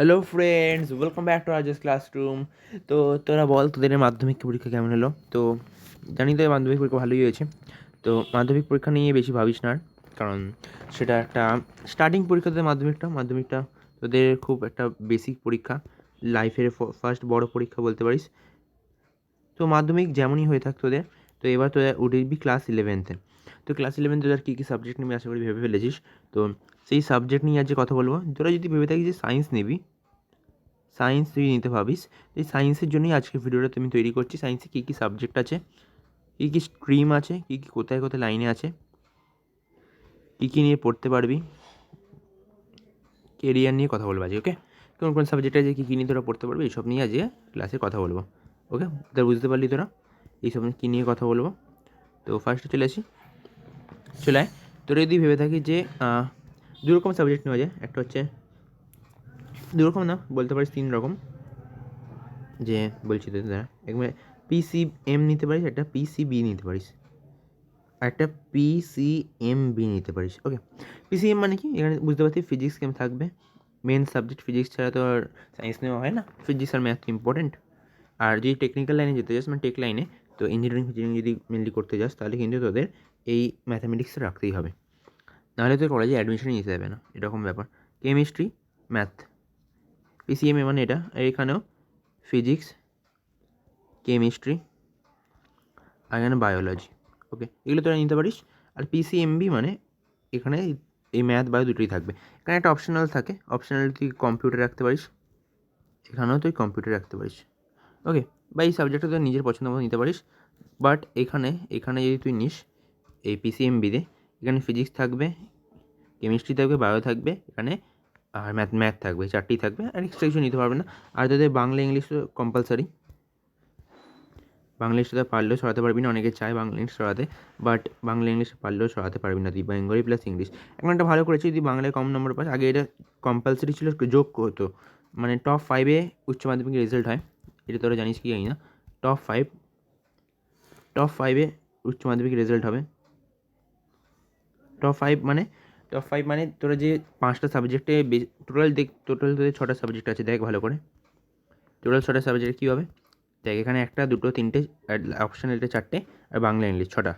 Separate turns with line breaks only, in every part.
Hello friends welcome back to আর্জাস classroom তো তোরা বল, তোদের মাধ্যমিক পরীক্ষা কেমন হলো? তো জানি তো মাধ্যমিক পরীক্ষা ভালোই হয়েছে। তো মাধ্যমিক পরীক্ষা নিয়ে বেশি ভাবিস না, কারণ সেটা একটা স্টার্টিং পরীক্ষা তোদের মাধ্যমিকটা। মাধ্যমিকটা তোদের খুব একটা বেসিক পরীক্ষা লাইফের ফার্স্ট বড় পরীক্ষা বলতে পারিস। তো মাধ্যমিক যেমনই হয়ে থাক তোদের, তো এবার তোদের উঠবি ক্লাস ইলেভেনথে তো ক্লাস ইলেভেন তোদের কী কী সাবজেক্ট নিবি আশা করি ভেবে ফেলেছিস? তো সেই সাবজেক্ট নিয়ে আজকে কথা বলব। তোরা যদি ভেবে থাকিস যে সায়েন্স নিবি সায়েন্স তুই নিতে ভাবিস, এই সায়েন্সের জন্যই আজকে ভিডিওটা তুমি তৈরি করছি। সায়েন্সে কী কী সাবজেক্ট আছে, কী কী স্ট্রিম আছে, কী কী কোথায় কোথায় লাইনে আছে, কী কী নিয়ে পড়তে পারবি কেরিয়ার নিয়ে কথা বলব আজকে ওকে কোন কোন সাবজেক্ট আছে, কী কী নিয়ে তোরা পড়তে পারবি, এইসব নিয়ে আজকে ক্লাসে কথা বলব ওকে তোরা বুঝতে পারলি তোরা, এইসব কী নিয়ে কথা বলব? তো ফার্স্টে চলে আসি। চলে আয় তোরা যদি ভেবে থাকি যে দু রকম সাবজেক্ট নেওয়া যায়। একটা হচ্ছে দু রকম না, বলতে পারিস তিন রকম। যে বলছি তো দাঁড়া একবার পিসি এম নিতে পারিস, একটা পিসিবি নিতে পারিস। আর একটা পিসিএম বি নিতে পারিস। ওকে পিসিএম মানে কি? এখানে বুঝতে পারছি ফিজিক্স কেম থাকবে। মেন সাবজেক্ট ফিজিক্স ছাড়া তো আর সায়েন্স নেওয়া হয় না। ফিজিক্স আর ম্যাথ ইম্পর্টেন্ট আর যদি টেকনিক্যাল লাইনে যেতে চাস মানে টেক লাইনে তো ইঞ্জিনিয়ারিং ফিঞ্জিনিয়ারিং যদি মেনলি করতে যাস তাহলে কিন্তু তোদের এই ম্যাথামেটিক্সটা রাখতেই হবে। নাহলে তোর কলেজে অ্যাডমিশনই নিতে যাবে না, এরকম ব্যাপার। কেমিস্ট্রি ম্যাথ পিসিএমএ মানে এটা এখানেও ফিজিক্স কেমিস্ট্রি আর এখানে বায়োলজি ওকে এগুলো তোরা নিতে পারিস। আর পিসিএমবি মানে এখানে এই ম্যাথ বায়ো দুটোই থাকবে। এখানে একটা অপশনাল থাকে অপশনাল তুই কম্পিউটার রাখতে পারিস। এখানেও তুই কম্পিউটার রাখতে পারিস। ওকে বা এই সাবজেক্টটা তুই নিজের পছন্দ মতো নিতে পারিস। বাট এখানে এখানে যদি তুই নিস এই পিসিএমবিতে এখানে ফিজিক্স থাকবে কেমিস্ট্রি থাকবে বায়ো থাকবে, এখানে, আর ম্যাথ ম্যাথ থাকবে চারটি থাকবে, আর এক্সট্রা কিছু নিতে পারবে না। আর তোদের বাংলা ইংলিশ কম্পালসারি বাংলা ইংলিশটা পারলেও সরাতে পারবি না, অনেকে চায় বাংলা ইংলিশ সরাতে বাট বাংলা ইংলিশ পারলেও সরাতে পারবি না, তুই বেঙ্গলি প্লাস ইংলিশ এখন একটা ভালো করেছি যদি বাংলায় কম নম্বর পাস, আগে এটা কম্পালসারি ছিল যোগ হতো মানে টপ ফাইভে উচ্চ মাধ্যমিকের রেজাল্ট হয়, এটা তোরা জানিস কি জানি না। টপ ফাইভ টপ ফাইভে উচ্চ মাধ্যমিকের রেজাল্ট হবে। টপ ফাইভ মানে টপ ফাইভ মানে তোরা যে পাঁচটা সাবজেক্টে টোটাল দেখ টোটাল তোদের ছটা সাবজেক্ট আছে, দেখ ভালো করে। টোটাল ছটা সাবজেক্ট কী হবে? দেখ, এখানে একটা, দুটো, তিনটে অপশান এটা চারটে, আর বাংলা, ইংলিশ, ছটা।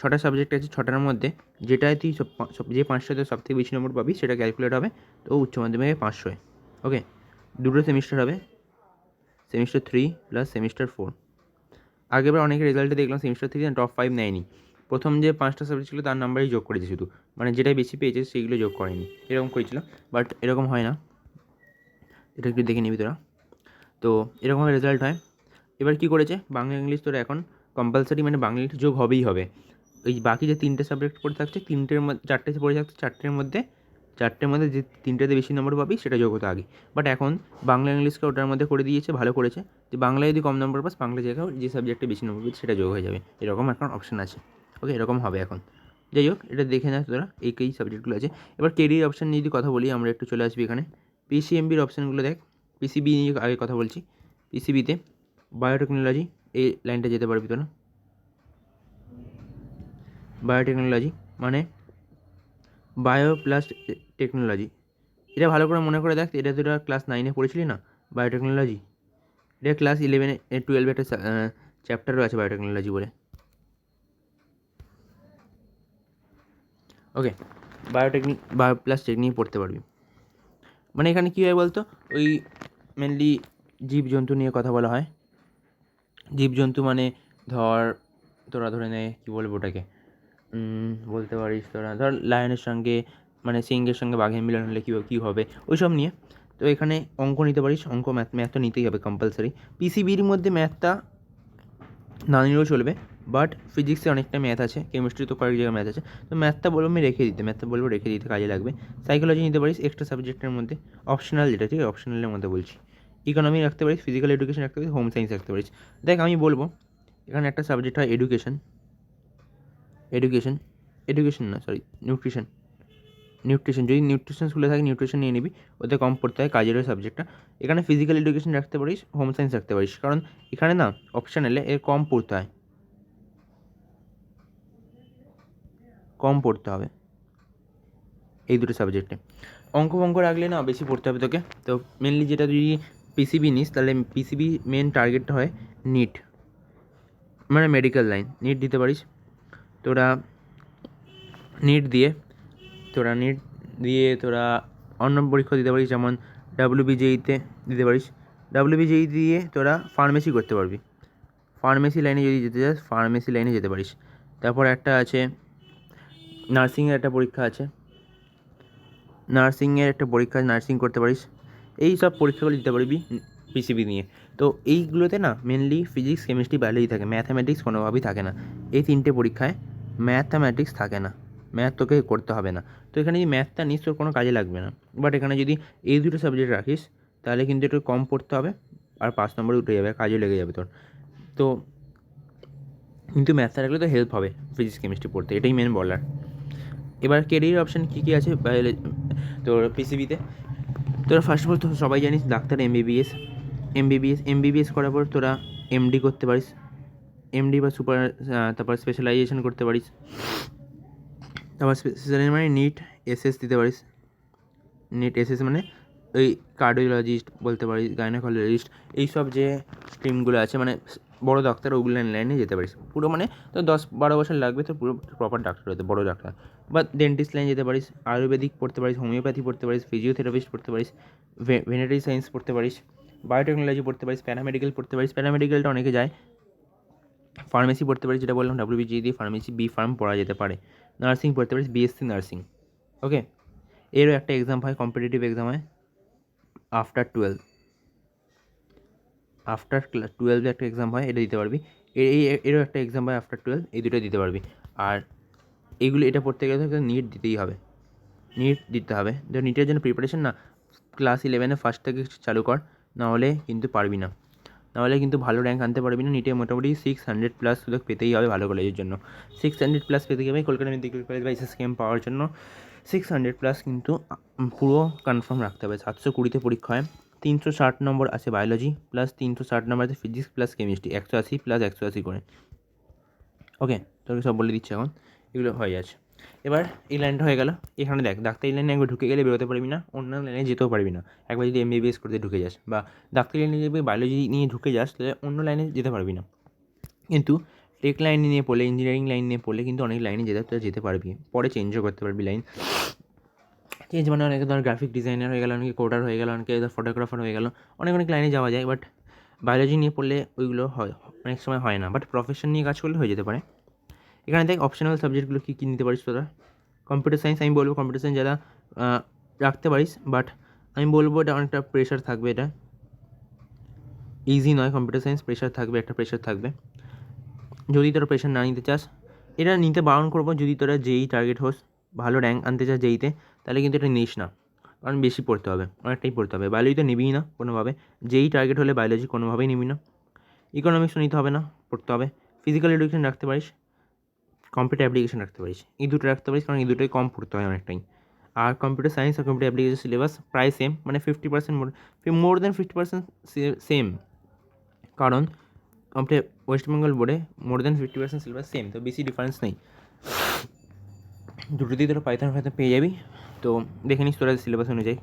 ছটা সাবজেক্ট আছে, ছটার মধ্যে যেটায় তুই সব যে পাঁচটাতে সব থেকে বেশি নম্বর পাবি, সেটা ক্যালকুলেট হবে তো উচ্চ মাধ্যমিকে পাঁচশোয় ওকে দুটো সেমিস্টার হবে semester three plus semester four আগেবার অনেকের রেজাল্টে দেখলাম সেমিস্টার থ্রি টপ ফাইভ নেয়নি। প্রথম যে পাঁচটা সাবজেক্ট ছিল তার নাম্বারই যোগ করেছে শুধু। মানে যেটাই বেশি পেয়েছে সেইগুলো যোগ করেনি। এরকম করেছিল বাট এরকম হয় না। এটা একটু দেখে নিবি তোরা। তো এরকম রেজাল্ট হয়। এবার কি করেছে? বাংলা ইংলিশ তোরা এখন কম্পালসারি মানে বাংলা ইংলিশ যোগ হবেই হবে। ওই বাকি যে তিনটে সাবজেক্ট পড়ে থাকছে, তিনটের মধ্যে, চারটে পড়ে থাকছে, চারটের মধ্যে চারটের মধ্যে যে তিনটেতে বেশি নম্বর পাবি, সেটা যোগ হতো আগে। বাট এখন বাংলা ইংলিশকে ওটার মধ্যে করে দিয়েছে, ভালো করেছে। যে বাংলায় যদি কম নম্বর পাস, বাংলা জায়গায় যে সাবজেক্টে বেশি নম্বর পাবি, সেটা যোগ হয়ে যাবে। এরকম এখন অপশন আছে। ওকে এরকম হবে এখন। যাই হোক, এটা দেখে না তোরা এই এই সাবজেক্টগুলো আছে। এবার কেরিয়ার অপশান নিয়ে যদি কথা বলি, আমরা একটু চলে আসবি এখানে। পিসিএমবির অপশানগুলো দেখ। পিসিবি নিয়ে আগে কথা বলছি। পিসিবিতে বায়োটেকনোলজি এই লাইনটা যেতে পারবি তোরা। বায়োটেকনোলজি মানে বায়ো প্লাস টেকনোলজি এটা ভালো করে মনে করে দেখ, এটা তোরা ক্লাস নাইনে পড়েছিলি না? বায়োটেকনোলজি এটা ক্লাস ইলেভেনে টুয়েলভে একটা চ্যাপ্টারও আছে বায়োটেকনোলজি বলে। Okay biotechnic bio plus technic পড়তে পারবি। মানে এখানে কী হয় বলতো? ওই মেনলি জীবজন্তু নিয়ে কথা বলা হয়। জীবজন্তু মানে ধর, তোরা ধরে নে, কী বলব ওটাকে? বলতে পারিস তোরা। ধর লায়নের সঙ্গে মানে সিংহের সঙ্গে বাঘের মিলন হলে কী কী হবে? ওইসব নিয়ে। তো এখানে অঙ্ক নিতে পারিস, অঙ্ক ম্যাথ ম্যাথ তো নিতেই হবে কম্পালসারি পিসিবির মধ্যে ম্যাথটা না নিলেও চলবে। বাট ফিজিক্সে অনেকটা ম্যাথ আছে, কেমিস্ট্রি তো কয়েক জায়গায় ম্যাথ আছে। তো ম্যাথটা বলব আমি রেখে দিতে, ম্যাথটা বলব রেখে দিতে কাজে লাগবে। সাইকোলজি নিতে পারিস এক্সট্রা সাবজেক্টের মধ্যে অপশনাল যেটা ঠিক অপশনালের মধ্যে বলছি। ইকোনমি রাখতে পারিস ফিজিক্যাল এডুকেশন রাখতে পারিস হোম সায়েন্স রাখতে পারিস। দেখ আমি বলব, এখানে একটা সাবজেক্ট হয় এডুকেশন এডুকেশন এডুকেশন না সরি নিউট্রিশন নিউট্রিশন যদি নিউট্রিশন স্কুলে থাকে নিউট্রিশন নিয়ে নিবি, ওতে কম পড়তে হয় কাজেরও সাবজেক্টটা এখানে ফিজিক্যাল এডুকেশন রাখতে পারিস হোম সায়েন্স রাখতে পারিস। কারণ এখানে না অপশান এলে এর কম পড়তে হয়। কম পড়তে হবে। এই দুটো সাবজেক্টে অঙ্ক ফঙ্ক রাখলে না বেশি পড়তে হবে তোকে। তো মেনলি যেটা তুই পিসিবি নিস, তাহলে পিসিবি মেন টার্গেটটা হয় নিট মানে মেডিকেল লাইন নিট দিতে পারিস। তোরা নিট দিয়ে, তোরা নিট দিয়ে তোরা অন্য পরীক্ষা দিতে পারিস, যেমন ডাব্লিউবিজেইতে দিতে পারিস। ডাব্লিউবিজেই দিয়ে তোরা ফার্মেসি করতে পারবি। ফার্মেসি লাইনে যদি যেতে চাস ফার্মেসি লাইনে যেতে পারিস। তারপর একটা আছে নার্সিংয়ের একটা পরীক্ষা আছে। নার্সিংয়ের একটা পরীক্ষা নার্সিং করতে পারিস। এই সব পরীক্ষাগুলো দিতে পারবি পিসিবি নিয়ে। তো এইগুলোতে না মেনলি ফিজিক্স কেমিস্ট্রি বায়োলজি থাকে। ম্যাথামেটিক্স কোনোভাবেই থাকে না। এই তিনটে পরীক্ষায় ম্যাথামেটিক্স থাকে না। ম্যাথ তোকে করতে হবে না। তো এখানে যদি ম্যাথটা নিস, তোর কোনো কাজে লাগবে না। বাট এখানে যদি এই দুটো সাবজেক্ট রাখিস, তাহলে কিন্তু একটু কম পড়তে হবে আর পাঁচ নম্বরে উঠে যাবে কাজে লেগে যাবে তোর। তো কিন্তু ম্যাথটা রাখলে তো হেল্প হবে ফিজিক্স কেমিস্ট্রি পড়তে। এটাই মেন বলার। এবার কেরিয়ার অপশান কী কী আছে? তোর পিসিবিতে তোরা ফার্স্ট অফ অল তো সবাই জানিস ডাক্তার এমবিবিএস এমবিবিএস এমবিবিএস করার পর তোরা এমডি করতে পারিস। এমডি বা সুপার তারপর স্পেশালাইজেশন করতে পারিস। তারপর স্পেশালাইজ মানে নিট এসএস দিতে পারিস। নিট এসএস মানে ওই কার্ডিওলজিস্ট বলতে পারিস গাইনোকোলজিস্ট এইসব যে স্ট্রিমগুলো আছে মানে বড় ডাক্তার ওগুলো লাইনে যেতে পারিস। পুরো মানে তো দশ বারো বছর লাগবে তো পুরো প্রপার ডাক্তার হতে, বড় ডাক্তার বা ডেন্টিস্ট লাইন যেতে পারিস, আয়ুর্বেদিক পড়তে পারিস হোমিওপ্যাথি পড়তে পারিস ফিজিওথেরাপিস্ট পড়তে পারিস ভেটেনারি সায়েন্স পড়তে পারিস বায়োটেকনোলজি পড়তে পারিস প্যারামেডিক্যাল পড়তে পারিস প্যারামেডিক্যালটা অনেকে যায়। ফার্মেসি পড়তে পারিস, যেটা বললাম ডাব্লিউবিজি দিয়ে ফার্মেসি বি ফার্ম পড়া যেতে পারে। নার্সিং পড়তে পারিস বিএসসি নার্সিং ওকে এরও একটা এক্সাম হয় কম্পিটিটিভ এক্সাম হয় আফটার টুয়েলভ আফটার ক্লাস টুয়েলভে একটা এক্সাম হয়, এটা দিতে পারবি। এই এরও একটা এক্সাম হয় আফটার টুয়েলভ এই দুটো দিতে পারবি। আর এইগুলো এটা পড়তে গেলে তোকে নিট দিতেই হবে। নিট দিতে হবে। তো নিটের জন্য প্রিপারেশন না ক্লাস ইলেভেনে ফার্স্ট থেকে চালু কর, নাহলে কিন্তু পারবি না। নাহলে কিন্তু ভালো র্যাঙ্ক আনতে পারবি না। নিটে মোটামুটি সিক্স হান্ড্রেড প্লাস তোকে পেতেই হবে ভালো কলেজের জন্য। সিক্স হান্ড্রেড প্লাস পেতে গেলে কলকাতা মেডিকেল কলেজ বা এসএস কেম পাওয়ার জন্য সিক্স হান্ড্রেড প্লাস কিন্তু পুরো কনফার্ম রাখতে হবে। সাতশো কুড়িতে পরীক্ষা হয়। তিনশো ষাট নম্বর আছে বায়োলজি প্লাস তিনশো ষাট নম্বর আছে ফিজিক্স প্লাস কেমিস্ট্রি একশো আশি প্লাস একশো আশি করে। ওকে তোকে সব বলে দিচ্ছি এখন, এগুলো হয়ে যাচ্ছে। এবার এই লাইনটা হয়ে গেল। এখানে দেখ ডাক্তারি লাইনে একবার ঢুকে গেলে বেরোতে পারবি না, অন্য লাইনে যেতেও পারবি না। একবার যদি এমবিবিএস করতে ঢুকে যাস বা ডাক্তারি লাইনে যদি বায়োলজি নিয়ে ঢুকে যাস, তাহলে অন্য লাইনে যেতে পারবি না। কিন্তু টেক লাইন নিয়ে পড়লে ইঞ্জিনিয়ারিং লাইন নিয়ে পড়লে কিন্তু অনেক লাইনে যেতে যেতে পারবি। পরে চেঞ্জও করতে পারবি লাইন চেঞ্জ মানে অনেকে ধর গ্রাফিক ডিজাইনার হয়ে গেল, অনেকে কোডার হয়ে গেল, অনেকে ধর ফটোগ্রাফার হয়ে গেল, অনেক অনেক লাইনে যাওয়া যায় বাট বায়োলজি নিয়ে পড়লে ওইগুলো হয়, অনেক সময় হয় না বাট প্রফেশন নিয়ে কাজ করলে হয়ে যেতে পারে। এখানে দেখ অপশনাল সাবজেক্টগুলো কী কী নিতে পারিস তোরা। কম্পিউটার সায়েন্স আমি বলব কম্পিউটার সায়েন্স যারা রাখতে পারিস বাট আমি বলব এটা অনেকটা প্রেশার থাকবে এটা। ইজি নয় কম্পিউটার সায়েন্স প্রেশার থাকবে, একটা প্রেশার থাকবে। যদি তোরা প্রেশার না নিতে চাস, এটা নিতে বারণ করব, যদি তোরা যেই টার্গেট হোস, ভালো র্যাঙ্ক আনতে চাস যেইতে তাহলে কিন্তু এটা নিস না। কারণ বেশি পড়তে হবে, অনেকটাই পড়তে হবে। বায়োলজি তো নিবিই না কোনোভাবে। যেই টার্গেট হলে বায়োলজি কোনোভাবেই নিবি না। ইকোনমিক্সও নিতে হবে না, পড়তে হবে। ফিজিক্যাল এডুকেশন রাখতে পারিস কম্পিউটার অ্যাপ্লিকেশন রাখতে পারিস। এই দুটো রাখতে পারিস, কারণ এই দুটোই কম পড়তে হয় অনেকটাই। আর কম্পিউটার সায়েন্স আর কম্পিউটার অ্যাপ্লিকেশন সিলেবাস প্রায় সেম মানে fifty percent more more than fifty percent same কারণ কম্পিউটার ওয়েস্ট বেঙ্গল বোর্ডে more than fifty percent syllabus same তো বেশি ডিফারেন্স নেই। দুটোতেই তোরা পাইথন ফাইথন পেয়ে যাবি। তো দেখে নিস তোরা সিলেবাস অনুযায়ী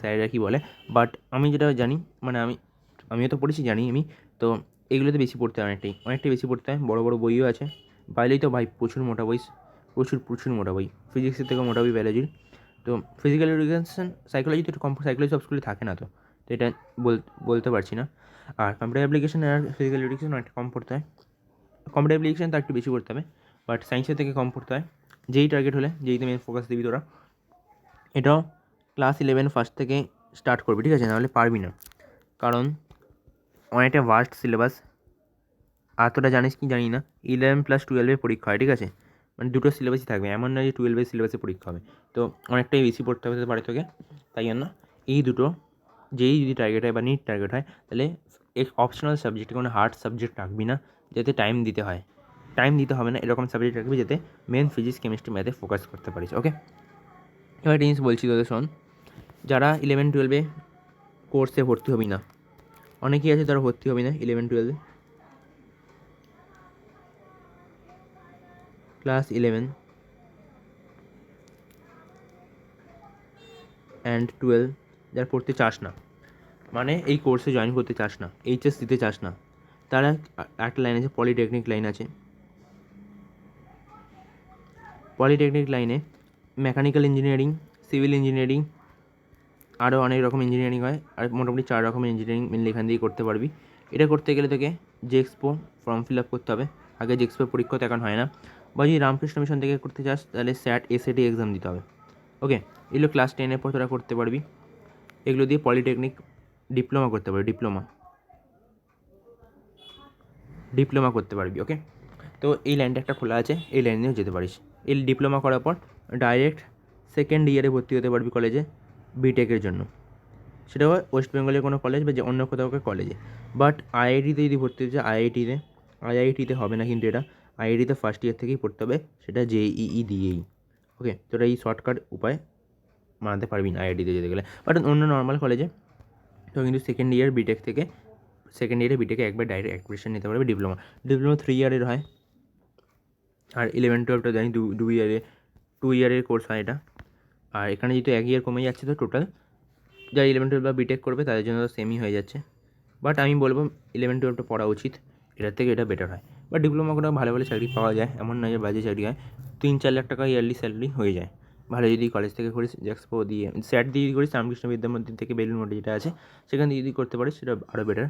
স্যারেরা কী বলে। বাট আমি যেটা জানি মানে আমি, আমিও তো পড়েছি, জানি আমি, তো এগুলোতে বেশি পড়তে হয় অনেকটাই। অনেকটাই বেশি পড়তে হয়। বড়ো বড়ো বইও আছে। বায়োলজি তো ভাই প্রচুর মোটা বই প্রচুর প্রচুর মোটা বই। ফিজিক্সের থেকে মোটা বই বায়োলজির তো ফিজিক্যাল এডুকেশন সাইকোলজি তো একটু কম সাইকোলজি সব স্কুলে থাকে না তো। তো এটা বল- বলতে পারছি না। আর কম্পিউটার অ্যাপ্লিকেশন আর ফিজিক্যাল এডুকেশন অনেকটা কম পড়তে হয়। কম্পিউটার অ্যাপ্লিকেশন তার একটু বেশি পড়তে হবে। বাট সায়েন্সের থেকে কম পড়তে হয়। যেই টার্গেট হলে যেইতে মেন ফোকাস দিবি তোরা। এটাও ক্লাস ইলেভেন ফার্স্ট থেকে স্টার্ট করবি, ঠিক আছে? নাহলে পারবি না। কারণ অনেকটা ভাস্ট সিলেবাস তোরা জানিস কি জানি না? ইলেভেন প্লাস টুয়েলভে পরীক্ষা হয়, ঠিক আছে? মানে দুটো সিলেবাসই থাকবে। এমন না যে টুয়েলভের সিলেবাসে পরীক্ষা হবে। তো অনেকটাই বেশি পড়তে হবে পারে তোকে। তাই জন্য এই দুটো, যেই যদি টার্গেট হয় বা নিট টার্গেট হয়, তাহলে এক অপশনাল সাবজেক্টে কোনো হার্ড সাবজেক্ট রাখবি না, যাতে টাইম দিতে হয়। টাইম দিতে হবে না, এরকম সাবজেক্ট রাখবি যাতে মেন ফিজিক্স কেমিস্ট্রি ম্যাথে ফোকাস করতে পারিস ওকে এবার জিনিস বলছি তোদের শোন, যারা ইলেভেন টুয়েলভে কোর্সে ভর্তি হবি না, অনেকেই আছে তারা ভর্তি হবি না ইলেভেন টুয়েলভে ক্লাস ইলেভেন অ্যান্ড টুয়েলভ যারা পড়তে চাস না মানে এই কোর্সে জয়েন করতে চাস না এইচএস দিতে চাস না, তারা একটা লাইন আছে পলিটেকনিক লাইন আছে। পলিটেকনিক লাইনে মেকানিক্যাল ইঞ্জিনিয়ারিং, সিভিল ইঞ্জিনিয়ারিং, আরও অনেক রকম ইঞ্জিনিয়ারিং হয়, আর মোটামুটি চার রকমের ইঞ্জিনিয়ারিং মেনলি এখান দিয়েই করতে পারবি। এটা করতে গেলে তোকে যে এক্সপো ফর্ম ফিল আপ করতে হবে। আগে যে এক্সপো পরীক্ষা তো এখন হয় না। বা যদি রামকৃষ্ণ মিশন থেকে করতে চাস, তাহলে স্যাট এসএটি এক্সাম দিতে হবে। ওকে এগুলো ক্লাস টেনের পর তোরা করতে পারবি। এগুলো দিয়ে পলিটেকনিক ডিপ্লোমা করতে পারবি ডিপ্লোমা ডিপ্লোমা করতে পারবি ওকে তো এই লাইনটা একটা খোলা আছে, এই লাইন দিয়েও যেতে পারিস। এই ডিপ্লোমা করার পর ডাইরেক্ট সেকেন্ড ইয়ারে ভর্তি হতে পারবি কলেজে বিটেকের জন্য। সেটা হয় ওয়েস্ট বেঙ্গলের কোনো কলেজ বা যে অন্য কোথাও কলেজে। বাট আইআইটিতে যদি ভর্তি হচ্ছে আইআইটিতে আইআইটিতে হবে না কিন্তু এটা আইআইটিতে ফার্স্ট ইয়ার থেকেই পড়তে হবে, সেটা জেইই দিয়েই। ওকে তোরা এই শর্টকাট উপায় বানাতে পারবি না আইআইটিতে যেতে গেলে। বাট অন্য নর্মাল কলেজে, তো কিন্তু সেকেন্ড ইয়ার বিটেক থেকে সেকেন্ড ইয়ারে বিটেকে একবার ডাইরেক্ট অ্যাডমিশন নিতে পারবে ডিপ্লোমা ডিপ্লোমা থ্রি ইয়ারের হয়। আর ইলেভেন টুয়েলভটা জানি দু ইয়ারে টু ইয়ারের কোর্স হয় এটা। আর এখানে যেহেতু এক ইয়ার কমে যাচ্ছে তো টোটাল যারা ইলেভেন টুয়েলভ বা বিটেক করবে তাদের জন্য তো সেমই হয়ে যাচ্ছে। বাট আমি বলব ইলেভেন টুয়েলভটা পড়া উচিত, এটার থেকে এটা বেটার হয়। বা ডিপ্লোমা করে ভালো ভালো চাকরি পাওয়া যায়, এমন নয় যে বাজে চাকরি হয়, তিন, চার লাখ টাকা ইয়ারলি স্যালারি হয়ে যায়। ভালো যদি কলেজ থেকে করিস জ্যাক্সপো দিয়ে স্যাট দিয়ে যদি করিস, রামকৃষ্ণ বিদ্যা মন্দির থেকে বেলুন মোটে যেটা আছে, সেখান দিয়ে যদি করতে পারিস, সেটা আরও বেটার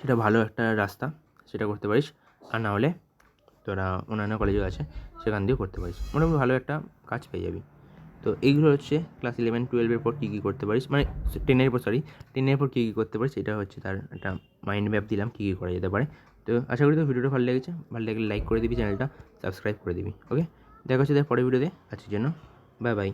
সেটা ভালো একটা রাস্তা, সেটা করতে পারিস। আর না হলে তোরা অন্যান্য কলেজও আছে সেখান দিয়েও করতে পারিস। মোটামুটি ভালো একটা কাজ পেয়ে যাবি। তো এইগুলো হচ্ছে ক্লাস ইলেভেন টুয়েলভের পর কী কী করতে পারিস? মানে টেনের পর সরি টেনের পর কী কী করতে পারিস? এটা হচ্ছে তার একটা মাইন্ড ম্যাপ দিলাম, কী কী করা যেতে পারে। তো আশা করি তো ভিডিওটা ভালো লেগেছে। ভালো লাগলে লাইক করে দিবি চ্যানেলটা সাবস্ক্রাইব করে দিবি ওকে দেখা হচ্ছে দেখ পরের ভিডিওতে আজকের জন্য বাই বাই